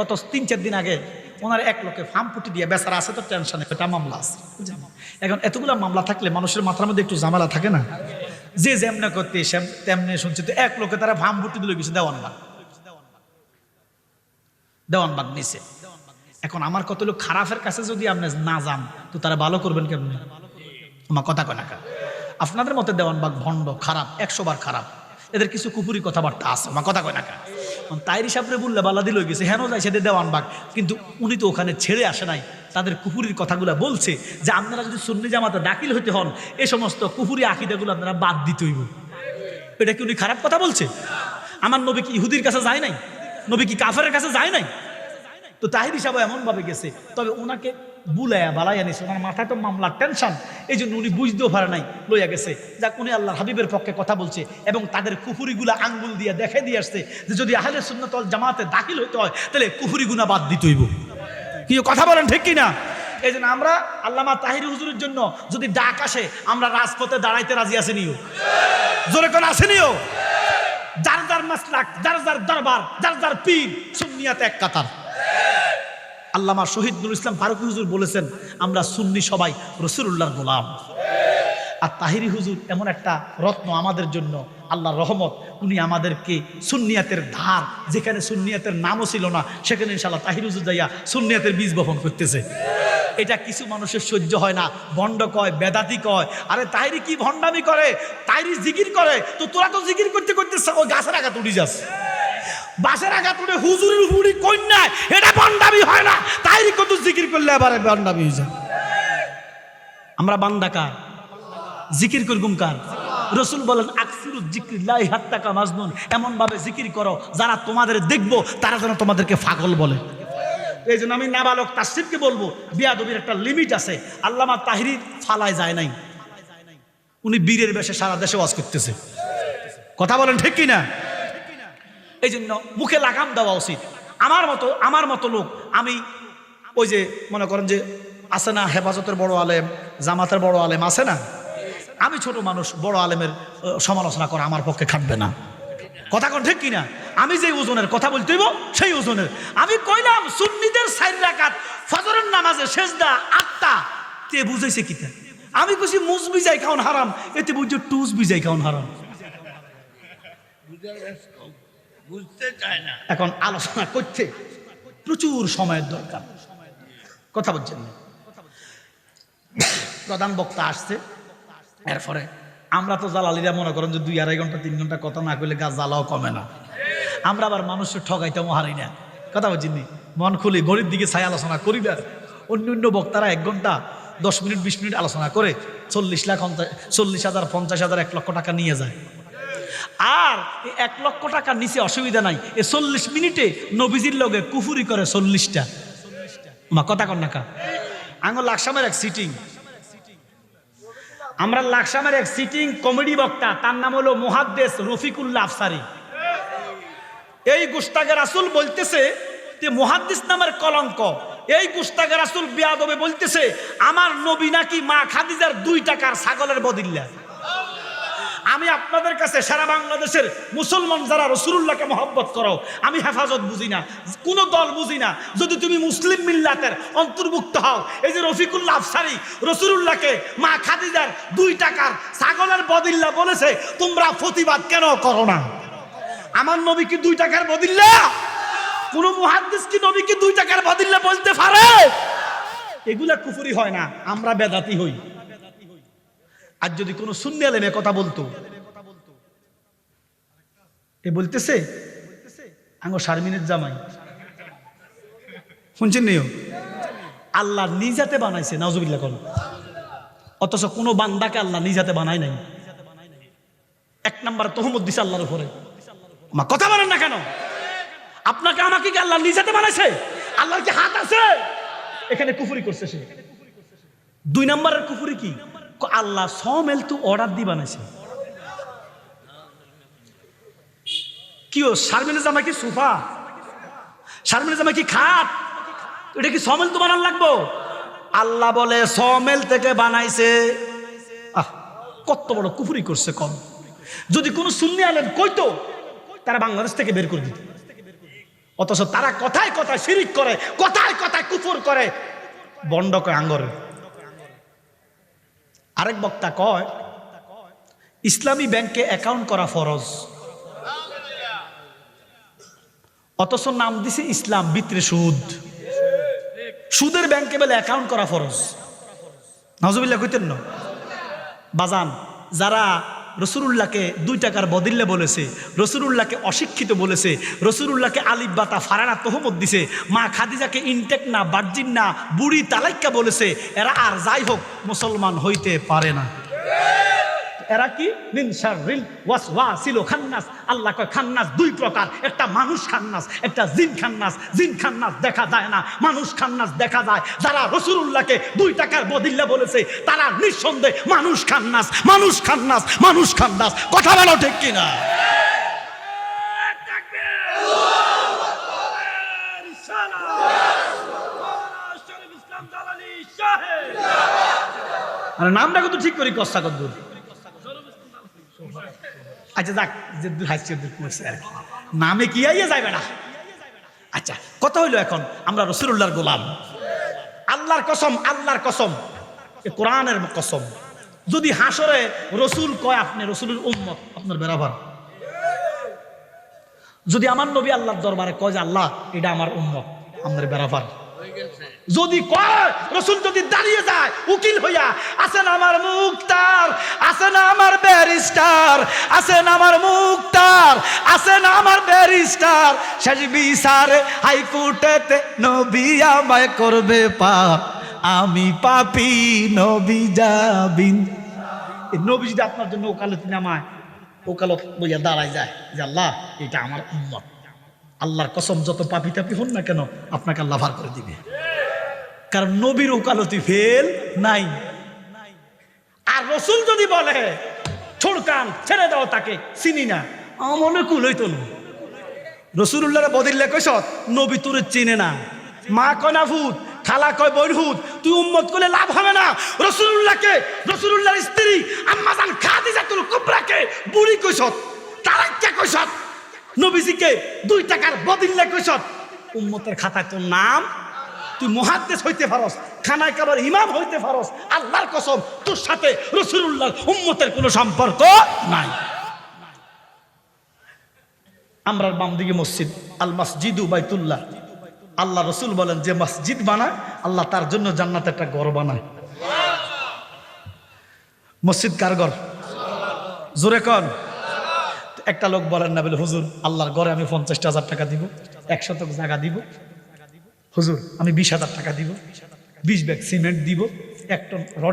গত তিন, চার দিন আগে ওনার এক লোকে ফার্ম ফুটি দিয়ে বেচারা আছে, তো টেনশনে এটা মামলা আছে? এখন এতগুলো মামলা থাকলে মানুষের মাথার মধ্যে একটু ঝামেলা থাকে না? যে যেমনে করতে তেমনি শুনছে, তো এক লোকে তারা ফার্ম ফুটি দিল, কিছু দেওয়ানবাগ দেওয়ানবাগ নিছে। এখন আমার কত লোক খারাপের কাছে যদি আপনি না যান, তো তারা ভালো করবেন কেমনি? আমার কথা কয় না আপনাদের মতে দেওয়ানবাগ ভণ্ড, খারাপ, একশো বার খারাপ। এদের কিছু কুপুরি কথাবার্তা আছে, আমার কথা কয় না তাইরি সাপরে বললে বালা দিল গেছে হেন যায় সেদের দেওয়ানবাগ কিন্তু উনি তো ওখানে ছেড়ে আসে নাই, তাদের কুপুরির কথাগুলো বলছে যে আপনারা যদি সুন্নি জামাতে দাখিল হইতে হন, এ সমস্ত কুপুরি আকিদাগুলো আপনারা বাদ দিতে হইব। এটা কি উনি খারাপ কথা বলছে? আমার নবী কি ইহুদির কাছে যায় নাই? নবী কি কাফের কাছে যায় নাই? তো তাহির হিসাবে এমন ভাবে গেছে। তবে ওনাকে বুলাইয়া বালাইয়া নিছে। ওনার মাথায় তো মামলার টেনশন এই জন্য উনি বুঝতেও পারে নাই, লইয়া গেছে। যাক, উনি আল্লাহ হাবিবের পক্ষে কথা বলছে এবং তাদের কুফুরিগুলা আঙ্গুল দিয়ে দেখে দিয়ে আসছে যে যদি আহলে সুন্নতল জামাতে দাখিল হইতে হয়, তাহলে কুফুরি গুনা বাদ দিতে হইব। কি, কথা বলেন ঠিক কিনা? এই জন্য আমরা আল্লামা তাহির হুজুরের জন্য যদি ডাক আসে, আমরা রাজপথে দাঁড়াইতে রাজি আছি নিও। জোরে কোন আসেনিও যার যার মাসলাক, যার যার দরবার, যার যার পীর, সুন্নিয়াতে এক কাতার। আল্লামা শহীদ নুর ইসলাম ফারুক হুজুর বলেছেন, আমরা সুন্নি সবাই রসুল্লাহর গোলাম। আর তাহিরি হুজুর এমন একটা রত্ন আমাদের জন্য, আল্লাহর রহমত, উনি আমাদেরকে সুন্নিয়াতের ধার, যেখানে সুন্নিয়াতের নামও ছিল না, সেখানে ইনশাল্লাহ তাহির হুজুর যাইয়া সুন্নিয়াতের বীজ বপন করতেছে। এটা কিছু মানুষের সহ্য হয় না, ভণ্ড কয়, বেদাতি কয়, আরে তাহিরি কি ভণ্ডামি করে? তাহিরি জিকির করে? তো তোরা তো জিকির করতে করতে গাছের আঘাত উঠে যাস। বাসের আঘাত উঠে হুজুরের হুড়ি কন্যা এটা বন্ডামি হয় না। তাইরি কত জিকির করলে আবার বন্ডামি হয়ে যায়। আমরা বান্দা কার? জিকির করগুম কার? রসুল বলেন, আকসিরু জিক্রিল্লাহ হাত্তাকা মাজনুন। এমন ভাবে জিকির করো, যারা তোমাদের দেখব, তারা যেন তোমাদেরকে ফাগল বলে। এই জন্য আমি নাবালক তাসিফকে বলব, বিয়াদবির একটা লিমিট আছে। আল্লামা তাহিরি ফালায় যায় নাই। উনি বীরের বেশে সারা দেশে ওয়াজ করতেছে। কথা বলেন ঠিক কিনা? এই জন্য মুখে লাগাম দেওয়া উচিত। আমার মতো আমার মতো লোক, আমি ওই যে মনে করেন যে আছে না হেফাজতের বড় আলেম, জামাতের বড় আলেম আছে না? আমি ছোট মানুষ, বড় আলেমের সমালোচনা করা আমার পক্ষে খাটবে না। কথা কোন ঠিক কিনা? আমি যে ওজনের কথা বলতেইব সেই ওজনের। আমি কইলাম, সুন্নিদের সাইড রাকাত, ফজরের নামাজে শেষদা আটটা। তে বুঝাইছে কিতা আমি কইছি, মুজ বিজাই খাওন হারাম। এতে বুঝছ টুজ বিজাই খাওন হারাম। বুঝতে চায় না। এখন আলোচনা করতে প্রচুর সময়ের দরকার। কথা বলছেন প্রধান বক্তা আসছে। এরপরে আমরা তো জালালিরা মনে করেন যে দুই আড়াই ঘণ্টা, তিন ঘণ্টা কথা না করলে গাছ জ্বালাও কমে না। আমরা আবার মানুষের ঠগাইতেও হারি না। কথা বলছি নি? মন খুলি গরিব দিকে ছাই আলোচনা করি না অন্য অন্য বক্তারা এক ঘণ্টা, দশ মিনিট, বিশ মিনিট আলোচনা করে চল্লিশ লাখ চল্লিশ হাজার, পঞ্চাশ হাজার, এক লক্ষ টাকা নিয়ে যায়। আর এক লক্ষ টাকার নিচে অসুবিধা নাই। এ চল্লিশ মিনিটে নবীজির লগে কুফুরি করে চল্লিশটা। মা, কথা কন নাকা আঙুল লাকসামের এক সিটিং আমরা লাকসামের এক সিটিং কমেডি বক্তা, তার নাম হলো মুহাদ্দেস রফিকুল্লাহ আফসারি। এই গুস্তাগের রাসুল বলতেছে যে মুহাদ্দিস নামের কলঙ্ক। এই গুস্তাগের রাসুল বিয়াদবে বলতেছে, আমার নবী নাকি মা খাদিজার দুই টাকার ছাগলের বদিল্লা। আমি আপনাদের কাছে সারা বাংলাদেশের মুসলমান যারা রসুল্লাহকে মহব্বত করো, আমি হেফাজত বুঝি না। কোনো দল বুঝি না। যদি তুমি মুসলিম মিল্লাতের অন্তর্ভুক্ত হও, এই যে রফিকুল্লাহ আফসারি রসুল্লাহকে মা খাদিজার দুই টাকার ছাগলের বদিল্লা বলেছে, তোমরা প্রতিবাদ কেন করো না? আমার নবী কি দুই টাকার বদিল্লা? কোনো মুহাদ্দিস কি নবী কি দুই টাকার বদিল্লা বলতে পারে? এগুলা কুফুরি হয় না, আমরা বেদাতি হই। আর যদি কোনো শূন্য আলেমে কথা বলতো, এ বলতেছে, আঙ্গো শারমিনের জামাই। শুনছেন নিও? আল্লাহ নিজাতে বানাইছে নাজুবিল্লা করো অথচ কোনো বান্দাকে আল্লাহ নিজাতে বানায় নাই। এক নাম্বার তহমদ দিছে আল্লাহর উপরে। মা, কথা বলেন না কেন? আপনাকে আমাকে কি আল্লাহ নিজাতে বানাইছে? আল্লাহর কি হাত আছে? এখানে কুফুরি করছে সে। দুই নম্বরের কুফুরি ক- আল্লাহ সমেল তু অর্ডার দি বানাইছে। কি ও, শারমিনের জামা কি সোফা? শারমিনের জামা কি খাট? এটা কি সমেল তো বানান লাগবো? আল্লাহ বলে সমেল থেকে বানাইছে। আহ, কত বড় কুফুরি করছে কম। যদি কোনো সুন্নি আলেম কইতো, তারা বাংলাদেশ থেকে বের করে দিত। অথচ তারা কথায় কথায় শিরিক করে, কথায় কথায় কুফর করে। বন্ড কয় আঙ্গরে আরেক বক্তা কয়, ইসলামী ব্যাংকে অ্যাকাউন্ট করা ফরজ। অথচ নাম দিছে ইসলাম বিত্রে সুদ। সুদের ব্যাংকে বলে অ্যাকাউন্ট করা ফরজ। নজবিল্লা কইতেন না? বাজান, যারা রসুরুল্লাহকে দুই টাকার বদিল্লে বলেছে, রসুরুল্লাহকে অশিক্ষিত বলেছে, রসুরুল্লাহকে আলিব্বাতা বাতা ফারানা তহমত দিছে, মা খাদিজাকে ইনটেক না, বার্জিন না, বুড়ি তালাইক্কা বলেছে, এরা আর যাই হোক, মুসলমান হইতে পারে না। এরা কি? মিন শাররিল ওয়াসওয়াসিল খান্নাস। আল্লাহ কয়, খান্নাস দুই প্রকার। একটা মানুষ খান্নাস, একটা জিন খান্নাস। জিন খান্নাস দেখা যায় না, মানুষ খান্নাস দেখা যায়। যারা রসুলুল্লাহকে দুই টাকার বদিল্লা বলেছে, তারা নিঃসন্দেহে মানুষ খান্নাস মানুষ খান্নাস মানুষ খান্নাস। কথা বলো ঠিক কিনা? আর নামটা কিন্তু ঠিক করি কষ্টা কদ্দুর আচ্ছা যাক যে দূর করছে আর কি। নামে কি আইয়া যাবে না? আচ্ছা কত হইল এখন? আমরা রসুল্লাহর গোলাম। আল্লাহর কসম আল্লাহর কসম। কোরআনের কসম। যদি হাসরে রসুল কয় আপনি রসুলের উম্মত, আপনার বেরাবার। যদি আমার নবী আল্লাহর দরবারে কয় যে আল্লাহ, এটা আমার উম্মত, আপনার বেরাবার। যদি কয়, রসুল যদি দাঁড়িয়ে যায়, উকিল হইয়া আছেন আমার মুক্তার আছেন আমার ব্যারিস্টার আছেন আমার মুক্তার আছেন আমার ব্যারিস্টার, শেষ বিচার হাইকোর্টেতে নবী আমায় করবে পার আমি পাপি নবী যাবিন। নবী যদি আপনার জন্য ওকালতি নামায়, ওকালত বইয়া দাঁড়ায় যায়, যে আল্লাহ, এটা আমার উম্মত। আল্লাহর কসম, যত পাপি তাপি হন না কেন, আপনাকে আল্লাহ ভার করে দিবে। কারণ নবীর ওকালতি ফেল নাই। আর রসুল যদি বলে ছোড়কান ছেড়ে দাও তাকে, চিনি না। মনে কুল হইতো না। রসুল্লাহ বদিল্লে কইস নবী তোরে চিনে না। মা কয়, না ভূত। খালা কয় বৈরভূত তুই উম্মত করলে লাভ হবে না। রসুল্লাহকে রসুল্লাহর স্ত্রী আম্মাজান খাদিজাতুল কুবরাকে বুড়ি কইসত তারাক্কা কইসত নবীজিকে দুই টাকার বদিল্লে কইসত উম্মতের খাতায় তোর নাম তুই মহাদ্দেশ হইতে পারস, খানায় কাবার ইমাম হইতে পারস, আল্লাহর কসম, তোর সাথে রসুল্লাহ উম্মতের কোনো সম্পর্ক নাই। আমরা বাম দিকে মসজিদ, আল মসজিদু বাইতুল্লাহ। আল্লাহ রসুল বলেন, যে মসজিদ বানায়, আল্লাহ তার জন্য জান্নাত একটা ঘর বানায়। মসজিদ কার ঘর? জোরে কন। একটা লোক বলেন না বলে, হুজুর, আল্লাহর ঘরে আমি পঞ্চাশটা হাজার টাকা দিব এক শতক জায়গা দিব হুজুর আমি বিশ হাজার টাকা দিব বিশ ব্যাগ সিমেন্ট দিব এক টন